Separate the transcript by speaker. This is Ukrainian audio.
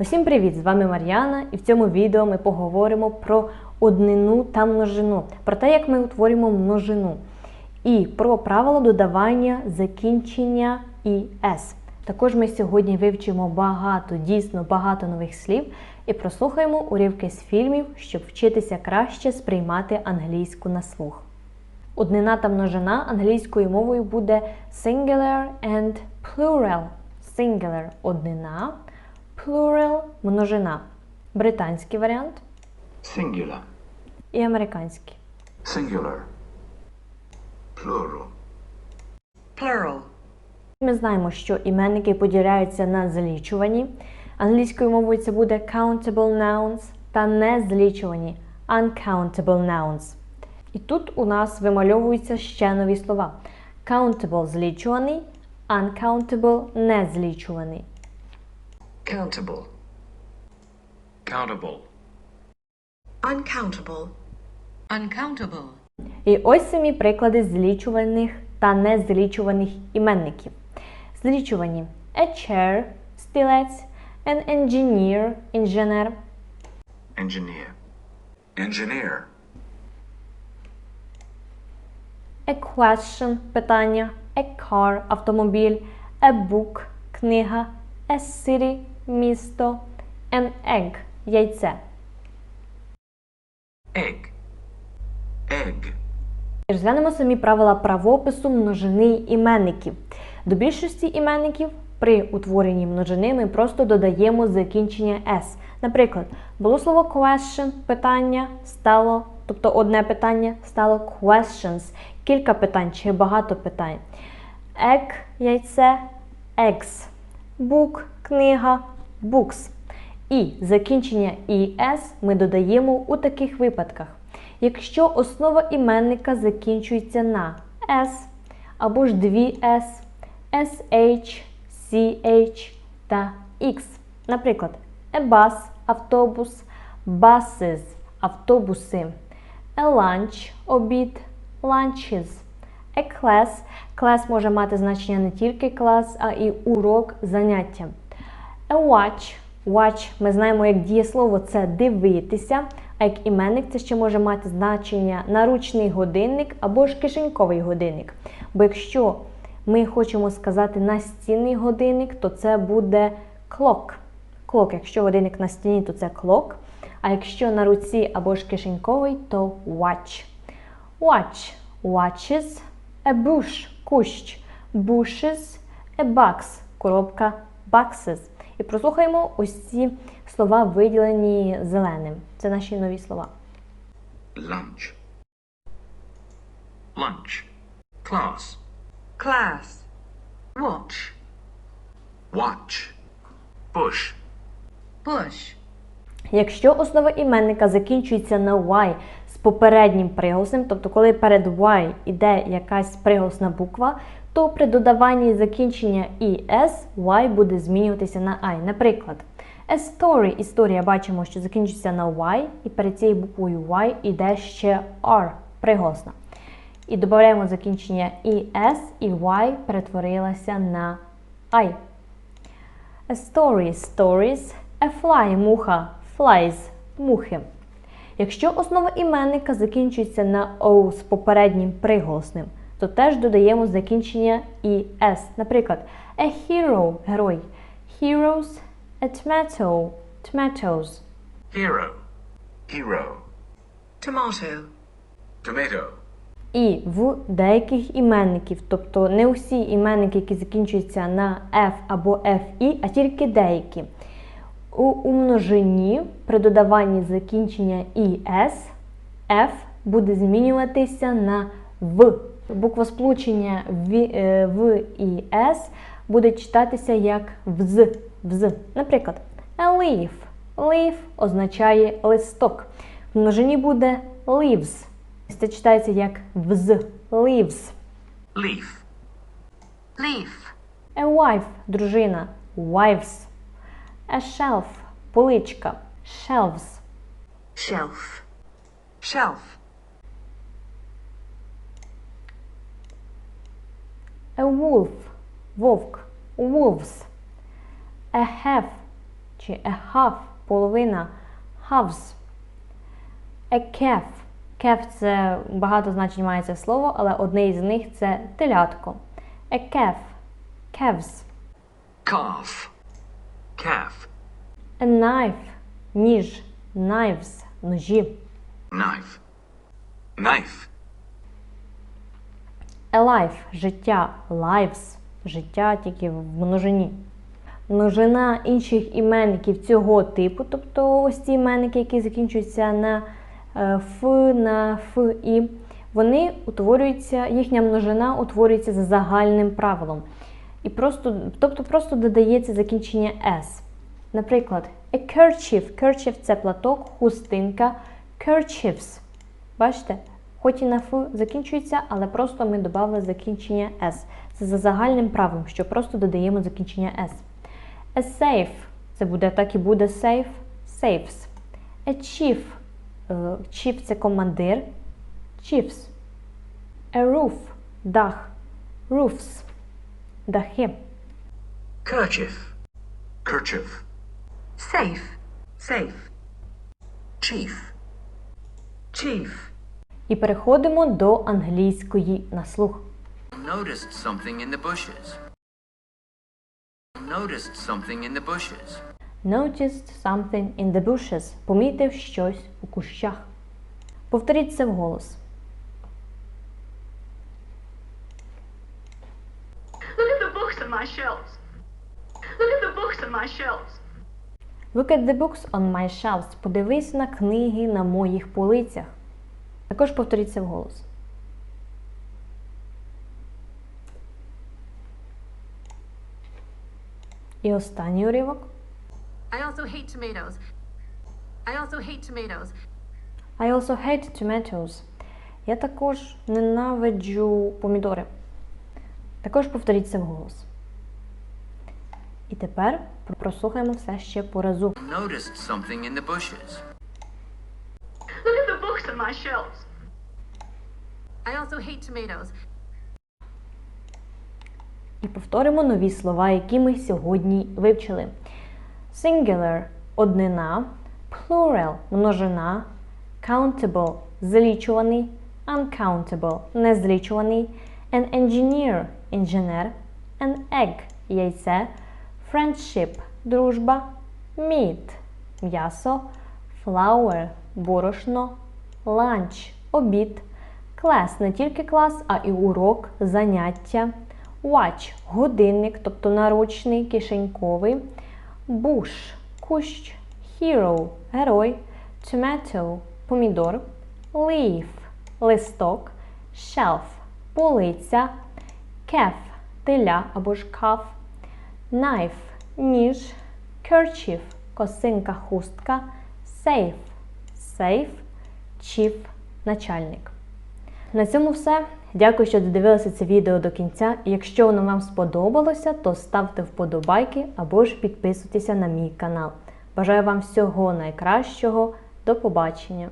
Speaker 1: Усім привіт! З вами Мар'яна, і в цьому відео ми поговоримо про однину та множину, про те, як ми утворюємо множину, і про правила додавання закінчення і «с». Також ми сьогодні вивчимо багато, дійсно багато нових слів і прослухаємо уривки з фільмів, щоб вчитися краще сприймати англійську на слух. Однина та множина англійською мовою буде singular and plural. Singular – однина, plural – множина. Британський варіант
Speaker 2: Singular.
Speaker 1: і американський.
Speaker 2: Singular. Plural.
Speaker 3: Plural.
Speaker 1: Ми знаємо, що іменники поділяються на злічувані. Англійською мовою це буде countable nouns та незлічувані uncountable nouns. І тут у нас вимальовуються ще нові слова. Countable – злічуваний, uncountable – незлічуваний.
Speaker 2: Countable. Countable.
Speaker 3: Uncountable. Uncountable.
Speaker 1: І ось самі приклади злічуваних та незлічуваних іменників. Злічувані a chair – стілець, an engineer – інженер,
Speaker 2: Engineer. Engineer.
Speaker 1: a question – питання, a car – автомобіль, a book – книга, a city – місто, an egg – яйце.
Speaker 2: Egg. Egg.
Speaker 1: І Розглянемо самі правила правопису множини іменників. До більшості іменників при утворенні множини ми просто додаємо закінчення s. Наприклад, було слово question питання стало, тобто одне питання стало questions, кілька питань чи багато питань. Egg – яйце, eggs. Book – книга, books. І закінчення «es» ми додаємо у таких випадках. Якщо основа іменника закінчується на s або ж дві s, sh, ch та x. Наприклад, a bus – автобус, buses – автобуси, a lunch – обід, lunches, a class – клас може мати значення не тільки клас, а і урок, заняття. A watch – watch ми знаємо як дієслово це дивитися, а як іменник це ще може мати значення наручний годинник або ж кишеньковий годинник. Бо якщо ми хочемо сказати настінний годинник, то це буде clock. Clock. Якщо годинник на стіні, то це clock. А якщо на руці або ж кишеньковий, то watch. Watch watches, a bush кущ, bushes, a box коробка, boxes. І прослухаємо ось ці слова, виділені зеленим. Це наші нові слова.
Speaker 2: Lunch. Lunch. Class.
Speaker 3: Class. Watch.
Speaker 2: Watch. Bush.
Speaker 3: Bush.
Speaker 1: Якщо основа іменника закінчується на y з попереднім приголосним, тобто коли перед y іде якась приголосна буква, то при додаванні закінчення «es» y буде змінюватися на I. Наприклад, a story – історія бачимо, що закінчується на y, і перед цією буквою y іде ще R приголосна. І додаємо закінчення «es» і y перетворилася на I. A story – stories, a fly – муха, flies – мухи. Якщо основа іменника закінчується на «o» з попереднім приголосним, то теж додаємо закінчення «es». Наприклад, a hero – герой, heroes, a tomato – tomatoes.
Speaker 2: Hero. Hero.
Speaker 3: Tomato.
Speaker 2: Tomato.
Speaker 1: І в деяких іменників, тобто не усі іменники, які закінчуються на F або FI, а тільки деякі. У, у множині при додаванні закінчення «es» F буде змінюватися на В. Буква сполучення в, е, в і S буде читатися як вз. вз. Наприклад, a leaf. Leaf означає листок. В множині буде leaves. Це читається як вз. Leaves.
Speaker 2: Leaf.
Speaker 3: Leaf.
Speaker 1: A wife – дружина. Wives. A shelf – поличка. Shelves.
Speaker 3: Shelf. Shelf.
Speaker 1: A wolf – вовк. Wolves. A half чи a half – половина, halves. A calf. Calf – це багато значень має це слово, але одне із них це телятко. A calf. Calves.
Speaker 2: calf, calf,
Speaker 1: A knife. Ніж. Knives. Ножі.
Speaker 2: knife, knife,
Speaker 1: A life – життя. Lives – життя тільки в множині. Множина інших іменників цього типу, тобто ось ці іменники, які закінчуються на е, ф, на ф і, вони утворюються, їхня множина утворюється за загальним правилом. І просто, тобто просто додається закінчення s. Наприклад, a kerchief. Kerchief – це платок, хустинка. Kerchiefs. Бачите? Хоч і на Ф закінчується, але просто ми додали закінчення S. Це за загальним правилом, що просто додаємо закінчення S. A safe це буде так і буде safe. Safes. A chief. е, Chief це командир. Chiefs. A roof дах. Roofs. Дахи.
Speaker 2: kerchief, kerchief,
Speaker 3: Safe. Safe.
Speaker 2: chief,
Speaker 3: Chief.
Speaker 1: І переходимо до англійської на слух.
Speaker 4: Noticed something in the bushes. Noticed something in the bushes.
Speaker 1: Noticed something in the bushes. Помітив щось у кущах. Повторіть це вголос.
Speaker 5: Look at the books on my shelves. Look at the books on my shelves.
Speaker 1: Look at the books on my shelves. Подивись на книги на моїх полицях. Також повторіть це вголос. І останній уривок.
Speaker 6: I also hate tomatoes. I also hate tomatoes.
Speaker 1: I also hate tomatoes. Я також ненавиджу помідори. Також повторіть це вголос. І тепер прослухаємо все ще по разу.
Speaker 4: Noticed something in the bushes.
Speaker 5: Look at the books on my shelves.
Speaker 6: I also hate tomatoes.
Speaker 1: І повторимо нові слова, які ми сьогодні вивчили. Singular – однина, plural – множина, countable – злічуваний, uncountable – незлічуваний, an engineer – інженер, an egg – яйце, friendship – дружба, meat – м'ясо, flour – борошно, lunch – обід, клас – не тільки клас, а і урок, заняття, watch – годинник, тобто наручний, кишеньковий, bush – кущ, hero – герой, tomato – помідор, leaf – листок, shelf – полиця, calf – теля або ж каф, knife – ніж, kerchief – косинка, хустка, safe – сейф, chief – начальник. На цьому все. Дякую, що додивилися це відео до кінця. Якщо воно вам сподобалося, то ставте вподобайки або ж підписуйтеся на мій канал. Бажаю вам всього найкращого. До побачення!